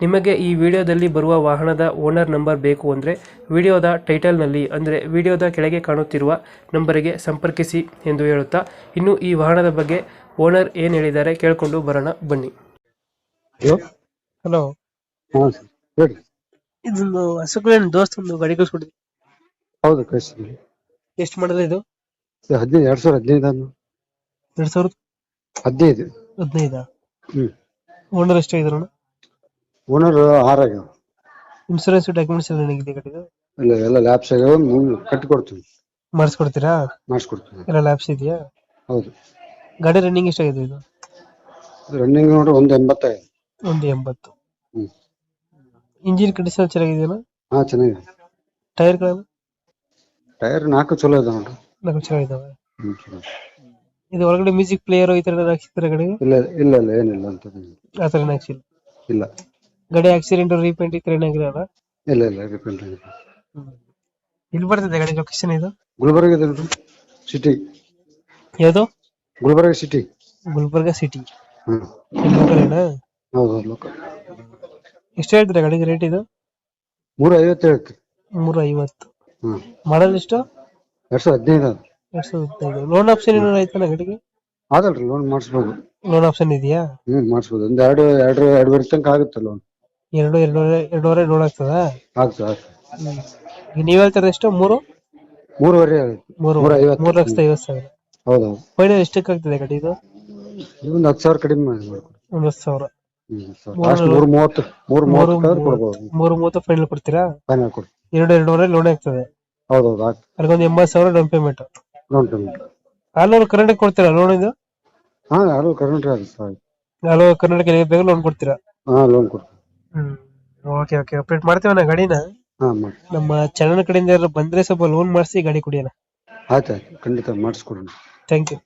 ನಿಮಗೆ ಈ ವಿಡಿಯೋದಲ್ಲಿ ಬರುವ ವಾಹನದ ಓನರ್ ನಂಬರ್ ಬೇಕು ಅಂದರೆ ವಿಡಿಯೋದ ಟೈಟಲ್ನಲ್ಲಿ ಅಂದರೆ ವಿಡಿಯೋದ ಕೆಳಗೆ ಕಾಣುತ್ತಿರುವ ನಂಬರಿಗೆ ಸಂಪರ್ಕಿಸಿ ಎಂದು ಹೇಳುತ್ತಾ ಇನ್ನು ಈ ವಾಹನದ ಬಗ್ಗೆ ಓನರ್ ಏನು ಹೇಳಿದ್ದಾರೆ ಕೇಳಿಕೊಂಡು ಬರೋಣ ಬನ್ನಿ. ಹಲೋ ಹಲೋ ಹಾಂ ಸರ್ ಹೇಳಿ. ಇದೊಂದು ಹಸುಗಳೇನು ದೋಸ್ತ್ ಒಂದು ಗಾಡಿ ಕಳ್ಸ್ಕೊಟ್ಟಿದ್ವಿ ಹೌದು ಕಳಿಸ್ತೀನಿ ಎಷ್ಟು ಮಾಡಿದ್ರೆ ಇದು? ಸರ್ ಹದಿನೈದು ಎರಡು ಸಾವಿರ ಹದಿನೈದು ಅನ್ನು. ಎರಡು ಸಾವಿರದ ಹದಿನೈದು. ಹದಿನೈದಾ? ಹ್ಞೂ ಓನರ್ ಎಷ್ಟಾಗಿದ್ರು ಓನರ್ ಆರಾಗ್ಯಾವ ಇನ್ಸೂರೆನ್ಸ್ ಡಾಕ್ಯುಮೆಂಟ್ಸ್ ಎಲ್ಲ ಏನಾಗಿದೆ ಕಟ್ಟಿದ್ದು ಇಲ್ಲ ಎಲ್ಲ ಲ್ಯಾಬ್ಸ್ ಆಗ್ಯಾವ ನೀವು ಕೊಡ್ತೀರಾ ಮಾಡಿಸ್ಕೊಡ್ತೀರಾ? ಮಾಡಿಸ್ಕೊಡ್ತೀನಿ ಎಲ್ಲ ಲ್ಯಾಬ್ಸ್ ಇದೆಯಾ? ಹೌದು. ಗಾಡಿ ರನ್ನಿಂಗ್ ಎಷ್ಟಾಗಿದೆ ಇದು? ರನ್ನಿಂಗ್ ನೋಡ್ರಿ ಒಂದು ಎಂಬತ್ತೈದು. ಒಂದು ಎಂಬತ್ತು. ಹ್ಞೂ ಇಂಜಿನ್ ಕಂಡೀಷನ್ ಚೆನ್ನಾಗಿದೆಯಲ್ಲ? ಹಾಂ ಚೆನ್ನಾಗಿದೆ. ಟೈರ್ಗಳು ಟೈರ್ ನಾಲ್ಕು ಚಲೋ ಇದೆ ನೋಡ್ರಿ. ನಾಲ್ಕು ಚೆನ್ನಾಗಿದ್ದಾವೆ ಹ್ಞೂ ಚಲೋ. ಇದು ಒಳಗಡೆ ಮ್ಯೂಸಿಕ್ ಪ್ಲೇಯರ್ ಈ ತರ ಏನಾದ್ರು ಹಾಕ್ಸಿದ್ರೆ ಗಾಡಿಗೆ ಇಲ್ಲ ಇಲ್ಲ ಇಲ್ಲ ಏನಿಲ್ಲ ಅಂತ ಆ ಥರ ಹಾಕ್ಸಿಲ್ಲ? ಇಲ್ಲ. ಗಾಡಿ ಆಕ್ಸಿಡೆಂಟ್ ರೀಪೇಂಟ್ ಇತ್ತು ಏನಾಗಿರಲ್ಲ ಇಲ್ಲ ಇಲ್ಲ ರೀಪೇಂಟ್ ಆಗಿದೆ ಇಲ್ಲಿ ಬರ್ತದೆ ಗಾಡಿ ಲೊಕೇಶನ್ ಇದು? ಗುಲ್ಬರ್ಗ ಇದೆ ನೋಡ್ರಿ ಸಿಟಿ ಯಾವುದು? ಗುಲ್ಬರ್ಗ ಸಿಟಿ ಗುಲ್ಬರ್ಗ ಸಿಟಿ ಹ್ಞೂ ಹೌದು ಲೋಕ ಎಷ್ಟು ಹೇಳ್ತೀರಾ ಗಾಡಿಗೆ ರೇಟ್ ಇದು? ಮೂರು ಐವತ್ತು ಹೇಳ್ತೀವಿ. ಮೂರ ಐವತ್ತು ಹ್ಞೂ ಮಾಡಲ್ ಎಷ್ಟು? ಎರಡು ಸಾವಿರ ಹದಿನೈದು ಅದು. ಎರಡ್ ಸಾವಿರದ ಹದಿನೈದು. ಲೋನ್ ಆಪ್ಷನ್ ಏನಾದ್ರು ಗಡಿಗೆ ಗಾಡಿಗೆ? ಅದಲ್ರಿ ಲೋನ್ ಮಾಡಿಸ್ಬೋದು. ಲೋನ್ ಆಪ್ಷನ್ ಇದೆಯಾ? ಹ್ಮ್ ಮಾಡಿಸ್ಬೋದು. ಒಂದ್ ಎರಡು ಎರಡು ಎರಡುವರೆ ತನಕ ಆಗುತ್ತೆ ಲೋನ್ ಎರಡು ಎರಡೂವರೆ ಎರಡೂವರೆ ಲೋನ್ ಆಗ್ತದ? ಆಗ್ತದೆ ನೀವ್ ಹೇಳ್ತಾರ ಎಷ್ಟು? ಮೂರು? ಮೂರುವರೆ ಆಗುತ್ತೆ. ಮೂರು. ಮೂರ ಐವತ್ತು. ಮೂರು ಲಕ್ಷದ ಐವತ್ತು ಸಾವಿರ. ಹೌದು ಫೈನಲ್ ಎಷ್ಟಕ್ಕೆ ಆಗ್ತದೆ ಗಾಡಿ ಇದು? ಒಂದು ಹತ್ತು ಸಾವಿರ ಕಡಿಮೆ ಮಾಡಿ ಮಾಡ್ಕೊಡಿ ಸಾವಿರ. ಲಾಸ್ಟ್ ಮೂರು ಮೂವತ್ತು ಮೂರು ಮೂರು ಮೂವತ್ತು ಕೊಡ್ಬೋದು. ಮೂರು ಮೂವತ್ತು ಫೈನಲ್ ಕೊಡ್ತೀರಾ? ಫೈನಲ್ ಕೊಡಿ ಎರಡು ಎರಡೂವರೆ ಲೋನ್ ಆಗ್ತದೆ. ಹೌದೌದು ಆಗ್ತದೆ. ಅದಕ್ಕೊಂದು ಎಂಬತ್ತು ಸಾವಿರ down payment. Loan payment. All over Karnataka ಕೊಡ್ತೀರಾ ಲೋನ್ ಇದು? ಹಾ ಆಗುತ್ತೆ ಆಲ್ ಓವರ್ ಕರ್ನಾಟಕ ಬೇಕು ಲೋನ್ ಕೊಡ್ತೀರಾ? ಹಾ ಲೋನ್ ಕೊಡ್ತೀನಿ. ಹ್ಮ್. ಓಕೆ ಓಕೆ ಅಪ್ಡೇಟ್ ಮಾಡ್ತೀವಣ್ಣ ಗಾಡಿನ. ಹಾ ಮಾಡಿ ನಮ್ಮ ಚಾನಲ್ ಕಡೆಯಿಂದ ಯಾರಾದ್ರು ಬಂದ್ರೆ ಸ್ವಲ್ಪ ಲೋನ್ ಮಾಡಿಸಿ ಗಾಡಿ ಕುಡಿಯೋಣ. ಆಯ್ತು ಆಯ್ತು. ಖಂಡಿತ ಮಾಡಿಸ್ಕೊಡೋಣ. Thank you